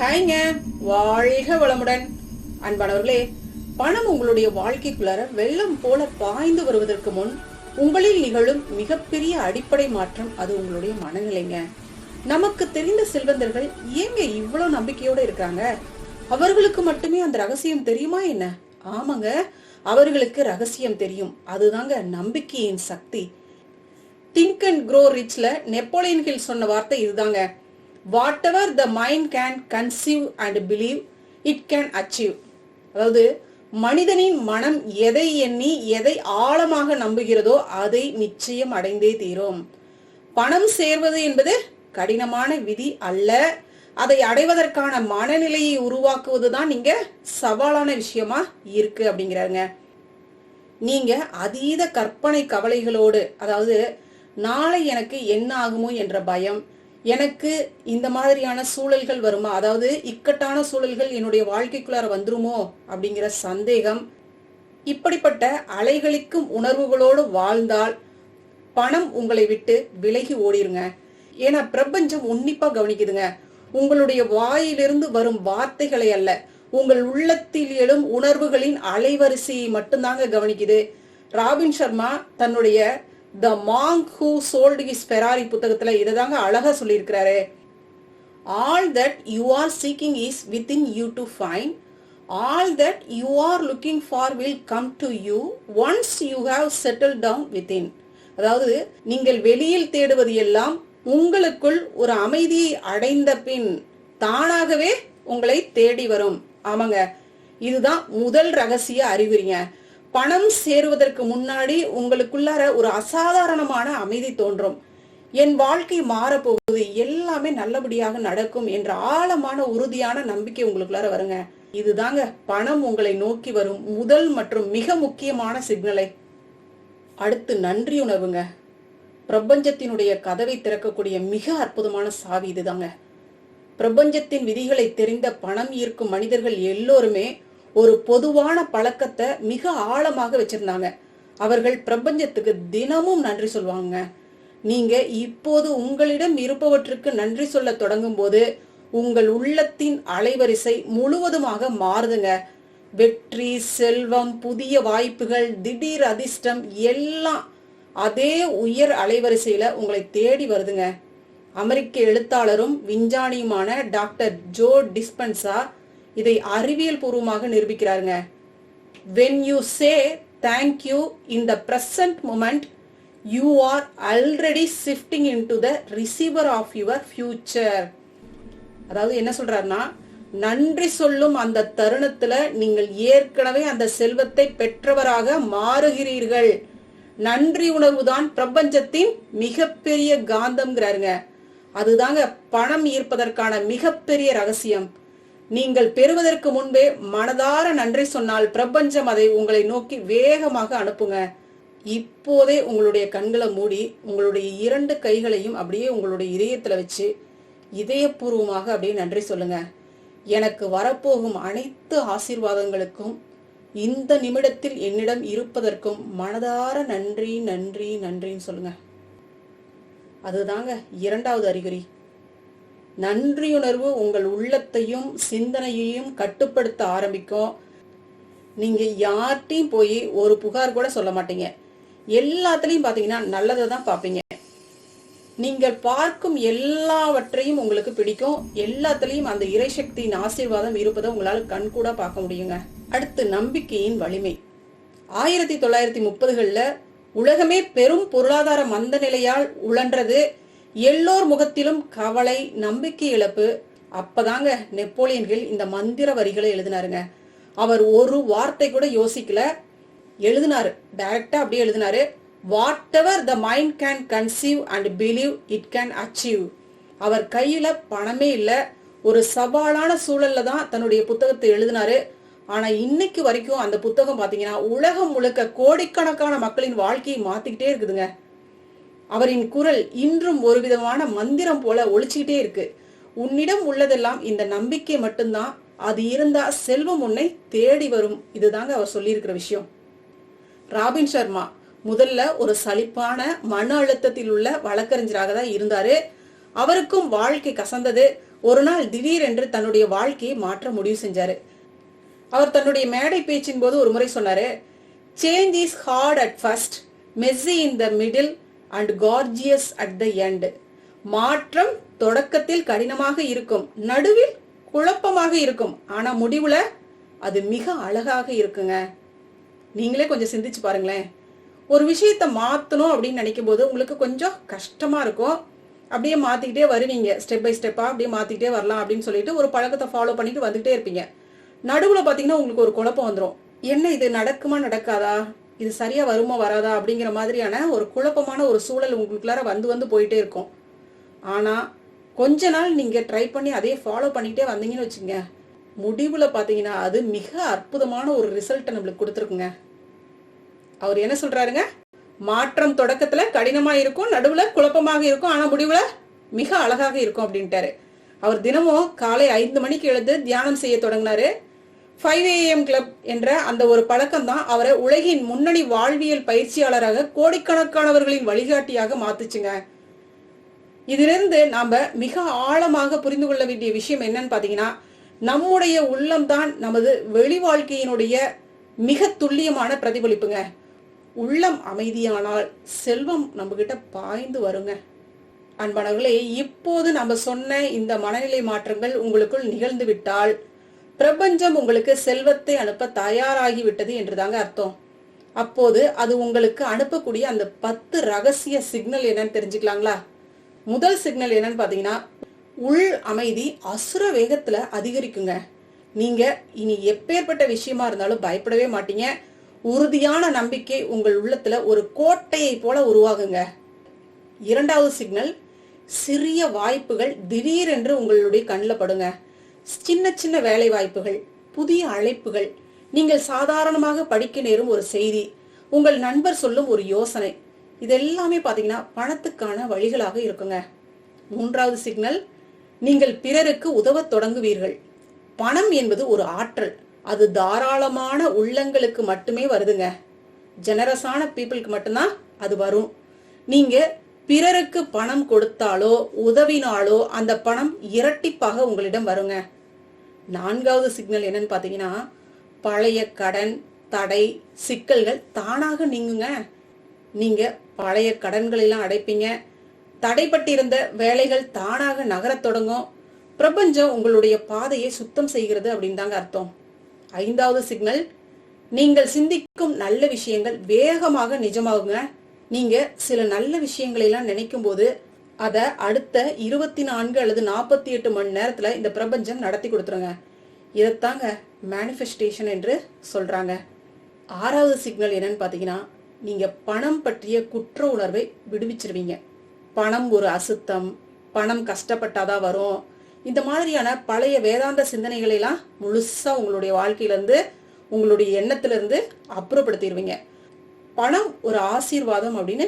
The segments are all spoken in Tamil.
ஹாய்ங்க வாழ்க வளமுடன். அன்பானவர்களே பணம் உங்களுடைய வாழ்க்கைக்குள்ளார வெள்ளம் போல பாய்ந்து வருவதற்கு முன் உங்களில் நிகழும் மிகப்பெரிய அடிப்படை மாற்றம் அது உங்களுடைய மனநிலைங்க. நமக்கு தெரிந்த செல்வந்தர்கள் ஏங்க இவ்வளவு நம்பிக்கையோட இருக்காங்க அவர்களுக்கு மட்டுமே அந்த ரகசியம் தெரியுமா என்ன? ஆமாங்க அவர்களுக்கு ரகசியம் தெரியும். அதுதாங்க நம்பிக்கையின் சக்தி. திங்க் அண்ட் க்ரோ ரிச்ல நெப்போலியன் ஹில் சொன்ன வார்த்தை இதுதாங்க. Whatever the mind can conceive and believe it can achieve அதாவது மனிதனின் மனம் எதை எண்ணி எதை ஆழமாக நம்புகிறதோ அதை நிச்சயம் அடைந்தே தீரும். பணம் சேர்வது என்பது கடினமான விதி அல்ல. அதை அடைவதற்கான மனநிலையை உருவாக்குவதுதான் நீங்க சவாலான விஷயமா இருக்கு அப்படிங்கிறாருங்க. நீங்க அதீத கற்பனை கவலைகளோடு அதாவது நாளை எனக்கு என்ன ஆகுமோ என்ற பயம் எனக்கு இந்த மாதிரியான சூழல்கள் வருமா? அதாவது இக்கட்டான சூழல்கள் என்னுடைய வாழ்க்கைக்குள்ளார வந்துருமோ? அப்படிங்கிற சந்தேகம். இப்படிப்பட்ட அலைகளிக்கும் உணர்வுகளோடு வாழ்ந்தால் பணம் உங்களை விட்டு விலகி ஓடிருங்க. ஏன்னா பிரபஞ்சம் உன்னிப்பா கவனிக்குதுங்க. உங்களுடைய வாயிலிருந்து வரும் வார்த்தைகளை அல்ல உங்கள் உள்ளத்தில் எழும் உணர்வுகளின் அலைவரிசையை மட்டும்தாங்க கவனிக்குது. ராபின் சர்மா தன்னுடைய the monk who sold his Ferrari புத்தகத்தில் இதை தாங்க அழகாக சொல்லியிருக்கிறாரு. All that you are seeking is within you to find all that you are looking for will come to you once you have settle down within அதாவது நீங்கள் வெளியில் தேடுவது எல்லாம் உங்களுக்குள் ஒரு அமைதியை அடைந்த பின் தானாகவே உங்களை தேடி வரும். ஆமாங்க. இதுதான் முதல் ரகசிய அறிகுறிங்க. பணம் சேருவதற்கு முன்னாடி உங்களுக்குள்ளார ஒரு அசாதாரணமான அமைதி தோன்றும். என் வாழ்க்கை மாறப்போகுது. எல்லாமே நல்லபடியாக நடக்கும் என்ற ஆழமான உறுதியான நம்பிக்கை உங்களுக்குள்ளார வருங்க. இதுதாங்க பணம் உங்களை நோக்கி வரும் முதல் மற்றும் மிக முக்கியமான சிக்னலை. அடுத்து நன்றி உணர்வுங்க பிரபஞ்சத்தினுடைய கதவை திறக்கக்கூடிய மிக அற்புதமான சாவி இதுதாங்க. பிரபஞ்சத்தின் விதிகளை தெரிந்த பணம் ஈர்க்கும் மனிதர்கள் எல்லோருமே ஒரு பொதுவான பழக்கத்தை மிக ஆழமாக வச்சிருந்தாங்க. அவர்கள் பிரபஞ்சத்துக்கு தினமும் நன்றி சொல்லுவாங்க நீங்க இப்போது உங்களிடம் இருப்பவற்றுக்கு நன்றி சொல்ல தொடங்கும் போது உங்கள் உள்ளத்தின் அலைவரிசை முழுவதுமாக மாறுதுங்க. வெற்றி செல்வம் புதிய வாய்ப்புகள் திடீர் அதிர்ஷ்டம் எல்லாம் அதே உயர் அலைவரிசையில உங்களை தேடி வருதுங்க. அமெரிக்க எழுத்தாளரும் விஞ்ஞானியுமான டாக்டர் ஜோ டிஸ்பென்சா இதை அறிவியல் பூர்வமாக நிரூபிக்கிறாருங்க. When you say thank you in the present moment you are already shifting in to the receiver of your future அதாவது என்ன சொல்றாருன்னா நன்றி சொல்லும் அந்த தருணத்துல நீங்கள் ஏற்கனவே அந்த செல்வத்தை பெற்றவராக மாறுகிறீர்கள். நன்றி உணர்வு தான் பிரபஞ்சத்தின் மிகப்பெரிய காந்தம்ங்கிறாருங்க. அதுதாங்க பணம் ஈர்ப்பதற்கான மிகப்பெரிய ரகசியம். நீங்கள் பெறுவதற்கு முன்பே மனதார நன்றி சொன்னால் பிரபஞ்சம் அதை உங்களை நோக்கி வேகமாக அனுப்புங்க. இப்போதே உங்களுடைய கண்களை மூடி உங்களுடைய இரண்டு கைகளையும் அப்படியே உங்களுடைய இதயத்துல வச்சு இதயபூர்வமாக அப்படியே நன்றி சொல்லுங்க. எனக்கு வரப்போகும் அனைத்து ஆசீர்வாதங்களுக்கும் இந்த நிமிடத்தில் என்னிடம் இருப்பதற்கும் மனதார நன்றி நன்றி நன்றின்னு சொல்லுங்க. அதுதாங்க இரண்டாவது அறிகுறி. நன்றியுணர்வு உங்கள் உள்ளத்தையும் சிந்தனையையும் கட்டுப்படுத்த ஆரம்பிக்கும். நீங்க யார்கிட்டையும் போய் ஒரு புகார் கூட சொல்ல மாட்டீங்க. எல்லாத்துலயும் பாத்தீங்கன்னா நல்லதை தான் பார்ப்பீங்க நீங்கள் பார்க்கும் எல்லாவற்றையும் உங்களுக்கு பிடிக்கும். எல்லாத்துலயும் அந்த இறைசக்தியின் ஆசீர்வாதம் இருப்பதை உங்களால் கண்கூட பார்க்க முடியுங்க. அடுத்து நம்பிக்கையின் வலிமை. ஆயிரத்தி தொள்ளாயிரத்தி முப்பதுகளில் உலகமே பெரும் பொருளாதார மந்த நிலையால் உழன்றது. எல்லோர் முகத்திலும் கவலை நம்பிக்கை இழப்பு. அப்பதாங்க நெப்போலியன் இந்த மந்திர வரிகளை எழுதினாருங்க. அவர் ஒரு வார்த்தை கூட யோசிக்கல. எழுதினாரு. டைரக்டா அப்படியே எழுதினாரு. Whatever the mind can conceive and believe it can achieve அவர் கையில பணமே இல்லை. ஒரு சவாலான சூழல்ல தான் தன்னுடைய புத்தகத்தை எழுதினாரு. ஆனா இன்னைக்கு வரைக்கும் அந்த புத்தகம் பாத்தீங்கன்னா உலகம் முழுக்க கோடிக்கணக்கான மக்களின் வாழ்க்கையை மாத்திக்கிட்டே இருக்குதுங்க. அவரின் குரல் இன்றும் ஒரு விதமான மந்திரம் போல ஒழிச்சுக்கிட்டே இருக்கு. உன்னிடம் உள்ளதெல்லாம் இந்த நம்பிக்கை மட்டும்தான். அது இருந்தா செல்வம் உன்னை தேடி வரும். இதுதாங்க அவர் சொல்லியிருக்கிற விஷயம். ராபின் சர்மா முதல்ல ஒரு சலிப்பான மன அழுத்தத்தில் உள்ள வழக்கறிஞராக தான் இருந்தாரு. அவருக்கும் வாழ்க்கை கசந்தது. ஒரு நாள் திடீரென்று தன்னுடைய வாழ்க்கையை மாற்ற முடிவு செஞ்சாரு. அவர் தன்னுடைய மேடை பேச்சின் போது ஒரு முறை சொன்னாரு change is hard at first messy in the middle and gorgeous at the end மாற்றம் தொடக்கத்தில் கடினமாக இருக்கும். நடுவில் குழப்பமாக இருக்கும். ஆனா முடிவுல அது மிக அழகாக இருக்குங்க. நீங்களே கொஞ்சம் சிந்திச்சு பாருங்களேன். ஒரு விஷயத்த மாற்றணும் அப்படின்னு நினைக்கும் போது உங்களுக்கு கொஞ்சம் கஷ்டமா இருக்கும். அப்படியே மாத்திக்கிட்டே வருவீங்க. ஸ்டெப் பை ஸ்டெப்பா அப்படியே மாத்திக்கிட்டே வரலாம் அப்படின்னு சொல்லிட்டு ஒரு பழக்கத்தை ஃபாலோ பண்ணிட்டு வந்துகிட்டே இருப்பீங்க. நடுவுல பாத்தீங்கன்னா உங்களுக்கு ஒரு குழப்பம் வந்துடும் என்ன இது நடக்குமா நடக்காதா? இது சரியா வருமா வராதா அப்படிங்கிற மாதிரியான ஒரு குழப்பமான ஒரு சூழல் உங்களுக்குள்ளார வந்து வந்து போயிட்டே இருக்கும். ஆனா கொஞ்ச நாள் நீங்க ட்ரை பண்ணி அதே ஃபாலோ பண்ணிட்டே வந்தீங்கன்னு வச்சுங்க முடிவுல பாத்தீங்கன்னா அது மிக அற்புதமான ஒரு ரிசல்ட்டை நம்மளுக்கு கொடுத்துருக்குங்க. அவர் என்ன சொல்றாருங்க? மாற்றம் தொடக்கத்துல கடினமா இருக்கும் நடுவுல குழப்பமாக இருக்கும் ஆனா முடிவுல மிக அழகாக இருக்கும் அப்படின்ட்டாரு. அவர் தினமும் காலை ஐந்து மணிக்கு எழுந்து தியானம் செய்ய தொடங்கினாரு. ஃபைவ் ஏஎம் கிளப் என்ற அந்த ஒரு பழக்கம் தான் அவரை உலகின் முன்னணி வாழ்வியல் பயிற்சியாளராக கோடிக்கணக்கானவர்களின் வழிகாட்டியாக மாத்துச்சுங்க. இதிலிருந்து நாம மிக ஆழமாக புரிந்து கொள்ள வேண்டிய விஷயம் என்னன்னு பாத்தீங்கன்னா நம்முடைய உள்ளம்தான் நமது வெளி வாழ்க்கையினுடைய மிக துல்லியமான பிரதிபலிப்புங்க. உள்ளம் அமைதியானால் செல்வம் நம்மகிட்ட பாய்ந்து வருங்க. அன்பானவர்களே இப்போது நம்ம சொன்ன இந்த மனநிலை மாற்றங்கள் உங்களுக்குள் நிகழ்ந்து விட்டால் பிரபஞ்சம் உங்களுக்கு செல்வத்தை அனுப்ப தயாராகிவிட்டது என்றுதாங்க அர்த்தம். அப்போது அது உங்களுக்கு அனுப்பக்கூடிய அந்த பத்து ரகசிய சிக்னல் என்னன்னு தெரிஞ்சுக்கலாங்களா? முதல் சிக்னல் என்னன்னு பாத்தீங்கன்னா உள் அமைதி அசுர வேகத்துல அதிகரிக்குங்க. நீங்க இனி எப்பேற்பட்ட விஷயமா இருந்தாலும் பயப்படவே மாட்டீங்க. உறுதியான நம்பிக்கை உங்கள் உள்ளத்துல ஒரு கோட்டையை போல உருவாகுங்க. இரண்டாவது சிக்னல் சிறிய வாய்ப்புகள் திடீரென்று உங்களுடைய கண்ணில் படுங்க. சின்ன சின்ன வேலை வாய்ப்புகள் புதிய அழைப்புகள். நீங்கள் சாதாரணமாக படிக்க நேரும் ஒரு செய்தி உங்கள் நண்பர் சொல்லும் ஒரு யோசனை. இதெல்லாமே பார்த்தீங்கன்னா பணத்துக்கான வழிகளாக இருக்குங்க. மூன்றாவது சிக்னல் நீங்கள் பிறருக்கு உதவத் தொடங்குவீர்கள். பணம் என்பது ஒரு ஆற்றல். அது தாராளமான உள்ளங்களுக்கு மட்டுமே வருதுங்க. ஜெனரஸான பீப்புளுக்கு மட்டும்தான் அது வரும். நீங்க பிறருக்கு பணம் கொடுத்தாலோ உதவினாலோ அந்த பணம் இரட்டிப்பாக உங்களிடம் வருங்க. நான்காவது சிக்னல் என்னன்னு பார்த்தீங்கன்னா பழைய கடன் தடை சிக்கல்கள் தானாக நீங்குங்க. நீங்க பழைய கடன்கள் எல்லாம் அடைப்பீங்க. தடைப்பட்டிருந்த வேலைகள் தானாக நகரத் தொடங்கும். பிரபஞ்சம் உங்களுடைய பாதையை சுத்தம் செய்கிறது அப்படின்னு தாங்க அர்த்தம். ஐந்தாவது சிக்னல் நீங்கள் சிந்திக்கும் நல்ல விஷயங்கள் வேகமாக நிஜமாகுங்க. நீங்க சில நல்ல விஷயங்களை எல்லாம் நினைக்கும் போது அதை அடுத்த இருபத்தி நான்கு அல்லது நாற்பத்தி எட்டு மணி நேரத்துல இந்த பிரபஞ்சம் நடத்தி கொடுத்துருங்க. இதைத்தாங்க மேனிஃபெஸ்டேஷன் என்று சொல்றாங்க. ஆறாவது சிக்னல் என்னன்னு பாத்தீங்கன்னா நீங்க பணம் பற்றிய குற்ற உணர்வை விடுவிச்சிருவீங்க. பணம் ஒரு அசுத்தம் பணம் கஷ்டப்பட்டாதான் வரும். இந்த மாதிரியான பழைய வேதாந்த சிந்தனைகளை எல்லாம் முழுசா உங்களுடைய வாழ்க்கையில இருந்து உங்களுடைய எண்ணத்துல இருந்து அப்புறப்படுத்திடுவீங்க பணம் ஒரு ஆசீர்வாதம் அப்படின்னு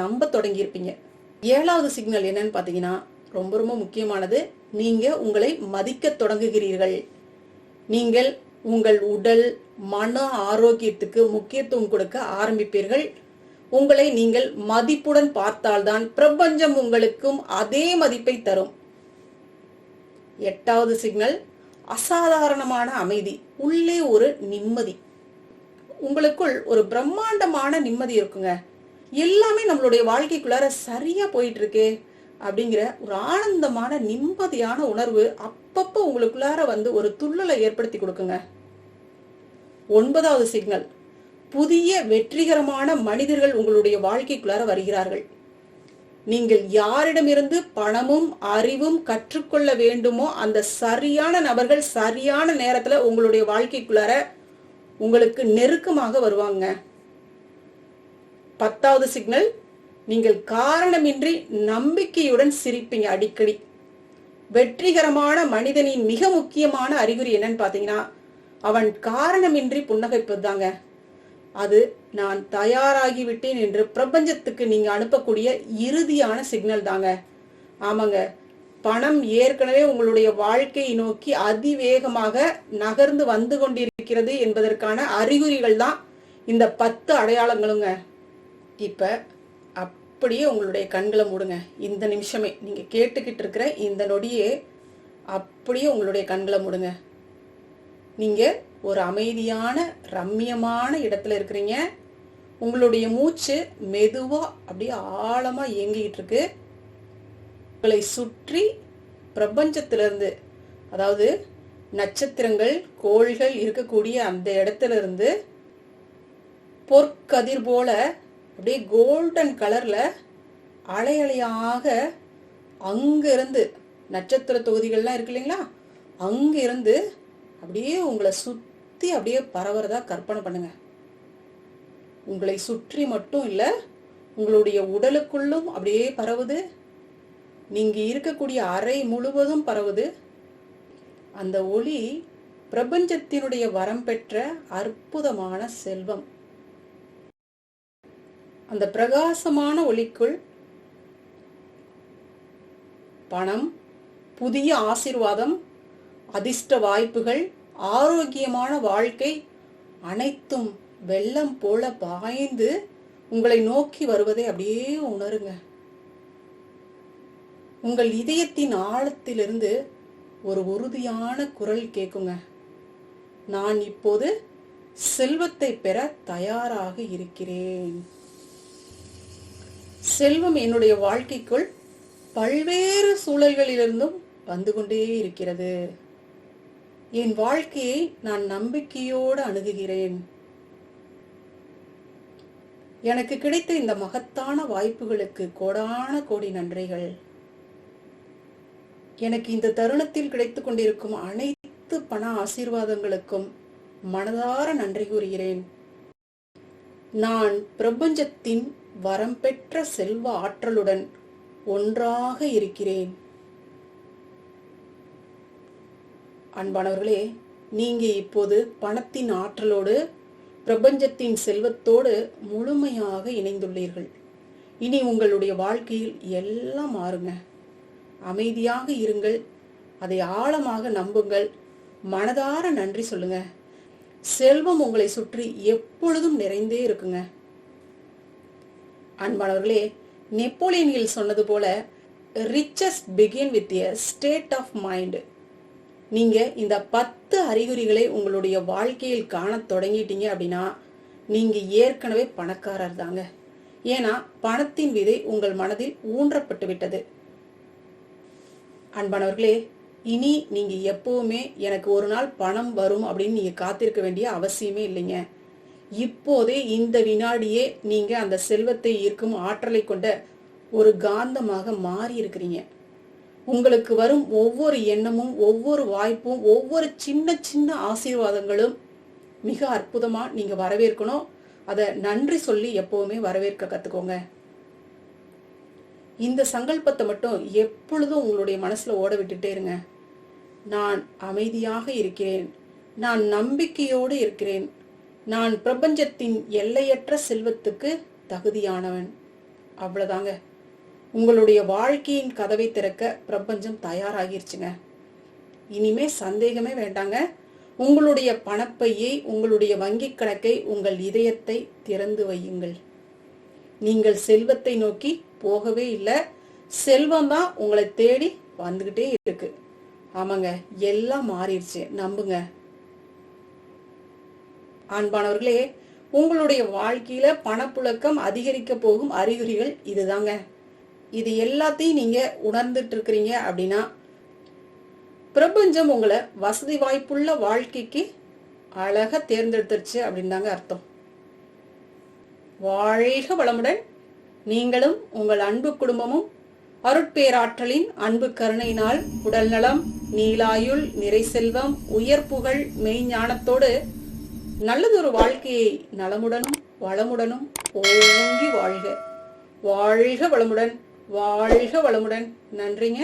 நம்ப தொடங்கியிருப்பீங்க. ஏழாவது சிக்னல் என்னன்னு பார்த்தீங்கன்னா ரொம்ப ரொம்ப முக்கியமானது நீங்கள் உங்களை மதிக்க தொடங்குகிறீர்கள். நீங்கள் உங்கள் உடல் மன ஆரோக்கியத்துக்கு முக்கியத்துவம் கொடுக்க ஆரம்பிப்பீர்கள். உங்களை நீங்கள் மதிப்புடன் பார்த்தால்தான் பிரபஞ்சம் உங்களுக்கும் அதே மதிப்பை தரும். எட்டாவது சிக்னல் அசாதாரணமான அமைதி. உள்ளே ஒரு நிம்மதி. உங்களுக்குள் ஒரு பிரம்மாண்டமான நிம்மதி இருக்குங்க. எல்லாமே நம்மளுடைய வாழ்க்கைக்குள்ளார சரியா போயிட்டு இருக்கே அப்படிங்கிற ஒரு ஆனந்தமான நிம்மதியான உணர்வு அப்பப்போ உங்களுக்குள்ளார வந்து ஒரு துள்ளலை ஏற்படுத்தி கொடுக்குங்க. ஒன்பதாவது சிக்னல். புதிய வெற்றிகரமான மனிதர்கள் உங்களுடைய வாழ்க்கைக்குள்ளார வருகிறார்கள். நீங்கள் யாரிடமிருந்து பணமும் அறிவும் கற்றுக்கொள்ள வேண்டுமோ அந்த சரியான நபர்கள் சரியான நேரத்துல உங்களுடைய வாழ்க்கைக்குள்ளார உங்களுக்கு நெருக்கமாக வருவாங்க. பத்தாவது சிக்னல் நீங்கள் காரணமின்றி நம்பிக்கையுடன் சிரிப்பீங்க அடிக்கடி. வெற்றிகரமான மனிதனின் மிக முக்கியமான அறிகுறி என்னன்னு பாத்தீங்கன்னா அவன் காரணமின்றி புன்னகைப்பதுதாங்க. அது நான் தயாராகிவிட்டேன் என்று பிரபஞ்சத்துக்கு நீங்க அனுப்பக்கூடிய இறுதியான சிக்னல் தாங்க. ஆமாங்க. பணம் ஏற்கனவே உங்களுடைய வாழ்க்கையை நோக்கி அதிவேகமாக நகர்ந்து வந்து கொண்டிருக்கிறது என்பதற்கான அறிகுறிகள் தான் இந்த பத்து அடையாளங்களுங்க. இப்ப அப்படியே உங்களுடைய கண்களை மூடுங்க. இந்த நிமிஷமே நீங்க கேட்டுக்கிட்டு இருக்கிற இந்த நொடியே அப்படியே உங்களுடைய கண்களை மூடுங்க. நீங்க ஒரு அமைதியான ரம்மியமான இடத்துல இருக்கிறீங்க. உங்களுடைய மூச்சு மெதுவாக அப்படியே ஆழமாக இயங்கிக்கிட்டு இருக்கு. உங்களை சுற்றி பிரபஞ்சத்திலிருந்து அதாவது நட்சத்திரங்கள் கோள்கள் இருக்கக்கூடிய அந்த இடத்துல இருந்து பொற்கதிர் போல அப்படியே கோல்டன் கலரில் அலை அலையாக அங்கிருந்து நட்சத்திர தொகுதிகள்லாம் இருக்கு இல்லைங்களா? அங்கிருந்து அப்படியே உங்களை சுற்றி அப்படியே பரவுறதா கற்பனை பண்ணுங்க. உங்களை சுற்றி மட்டும் இல்லை உங்களுடைய உடலுக்குள்ளும் அப்படியே பரவுது. நீங்கள் இருக்கக்கூடிய அறை முழுவதும் பரவுது. அந்த ஒளி பிரபஞ்சத்தினுடைய வரம் பெற்ற அற்புதமான செல்வம். அந்த பிரகாசமான ஒளிக்குள் பணம் புதிய ஆசிர்வாதம் அதிர்ஷ்ட வாய்ப்புகள் ஆரோக்கியமான வாழ்க்கை அனைத்தும் வெள்ளம் போல பாய்ந்து உங்களை நோக்கி வருவதை அப்படியே உணருங்க. உங்கள் இதயத்தின் ஆழத்திலிருந்து ஒரு உறுதியான குரல் கேட்குங்க. நான் இப்போது செல்வத்தை பெற தயாராக இருக்கிறேன். செல்வம் என்னுடைய வாழ்க்கைக்குள் பல்வேறு சூழல்களிலிருந்தும் வந்து கொண்டே இருக்கிறது. என் வாழ்க்கையை நான் நம்பிக்கையோடு அணுகுகிறேன். எனக்கு கிடைத்த இந்த மகத்தான வாய்ப்புகளுக்கு கோடான கோடி நன்றிகள். எனக்கு இந்த தருணத்தில் கிடைத்து கொண்டிருக்கும் அனைத்து பண ஆசீர்வாதங்களுக்கும் மனதார நன்றி கூறுகிறேன். நான் பிரபஞ்சத்தின் வரம் பெற்ற செல்வ ஆற்றலுடன் ஒன்றாக இருக்கிறேன். அன்பானவர்களே நீங்க இப்போது பணத்தின் ஆற்றலோடு பிரபஞ்சத்தின் செல்வத்தோடு முழுமையாக இணைந்துள்ளீர்கள். இனி உங்களுடைய வாழ்க்கையில் எல்லாம் மாறுங்க. அமைதியாக இருங்கள். அதை ஆழமாக நம்புங்கள். மனதார நன்றி சொல்லுங்க. செல்வம் உங்களை சுற்றி எப்பொழுதும் நிறைந்தே இருக்குங்க. அன்பானவர்களே நெப்போலியனில் சொன்னது போல riches begin with a state of mind நீங்க இந்த பத்து அறிகுறிகளை உங்களுடைய வாழ்க்கையில் காணத் தொடங்கிட்டீங்க அப்படின்னா நீங்க ஏற்கனவே பணக்காரர் தாங்க. ஏன்னா பணத்தின் விதை உங்கள் மனதில் ஊன்றப்பட்டு விட்டது அன்பானவர்களே இனி நீங்க எப்பவுமே எனக்கு ஒரு நாள் பணம் வரும் அப்படின்னு நீங்க காத்திருக்க வேண்டிய அவசியமே இல்லைங்க. இப்போதே இந்த வினாடியே நீங்க அந்த செல்வத்தை ஈர்க்கும் ஆற்றலை கொண்ட ஒரு காந்தமாக மாறி இருக்கிறீங்க. உங்களுக்கு வரும் ஒவ்வொரு எண்ணமும் ஒவ்வொரு வாய்ப்பும் ஒவ்வொரு சின்ன சின்ன ஆசீர்வாதங்களும் மிக அற்புதமா நீங்க வரவேற்கணும். அதை நன்றி சொல்லி எப்பவுமே வரவேற்க கத்துக்கோங்க. இந்த சங்கல்பத்தை மட்டும் எப்பொழுதும் உங்களுடைய மனசில் ஓட விட்டுட்டே இருங்க. நான் அமைதியாக இருக்கிறேன். நான் நம்பிக்கையோடு இருக்கிறேன். நான் பிரபஞ்சத்தின் எல்லையற்ற செல்வத்துக்கு தகுதியானவன். அவ்வளோதாங்க உங்களுடைய வாழ்க்கையின் கதவை திறக்க பிரபஞ்சம் தயாராகிருச்சுங்க. இனிமே சந்தேகமே வேண்டாங்க. உங்களுடைய பணப்பையை உங்களுடைய வங்கிக் கணக்கை உங்கள் இதயத்தை திறந்து வையுங்கள். நீங்கள் செல்வத்தை நோக்கி போகவே இல்லை. செல்வம் தான் உங்களை தேடி வந்துகிட்டே இருக்கு. ஆமாங்க எல்லாம் மாறிடுச்சு. நம்புங்க. அன்பானவர்களே உங்களுடைய வாழ்க்கையில பணப்புழக்கம் அதிகரிக்க போகும் அறிகுறிகள் இதுதாங்க. இது எல்லாத்தையும் நீங்க உணர்ந்துட்டு இருக்கிறீங்க அப்படின்னா பிரபஞ்சம் உங்களை வசதி வாய்ப்புள்ள வாழ்க்கைக்கு அழகா தேர்ந்தெடுத்துருச்சு அப்படின்னு தாங்க அர்த்தம். வாழ்க வளமுடன். நீங்களும் உங்கள் அன்பு குடும்பமும் அருட்பேராற்றலின் அன்பு கருணையினால் உடல் நலம் நீலாயுள் நிறை செல்வம் உயர் புகழ் மெய்ஞானத்தோடு நல்லதொரு வாழ்க்கையை நலமுடனும் வளமுடனும் ஓங்கி வாழ்க. வாழ்க வளமுடன் வாழ்க வளமுடன். நன்றிங்க.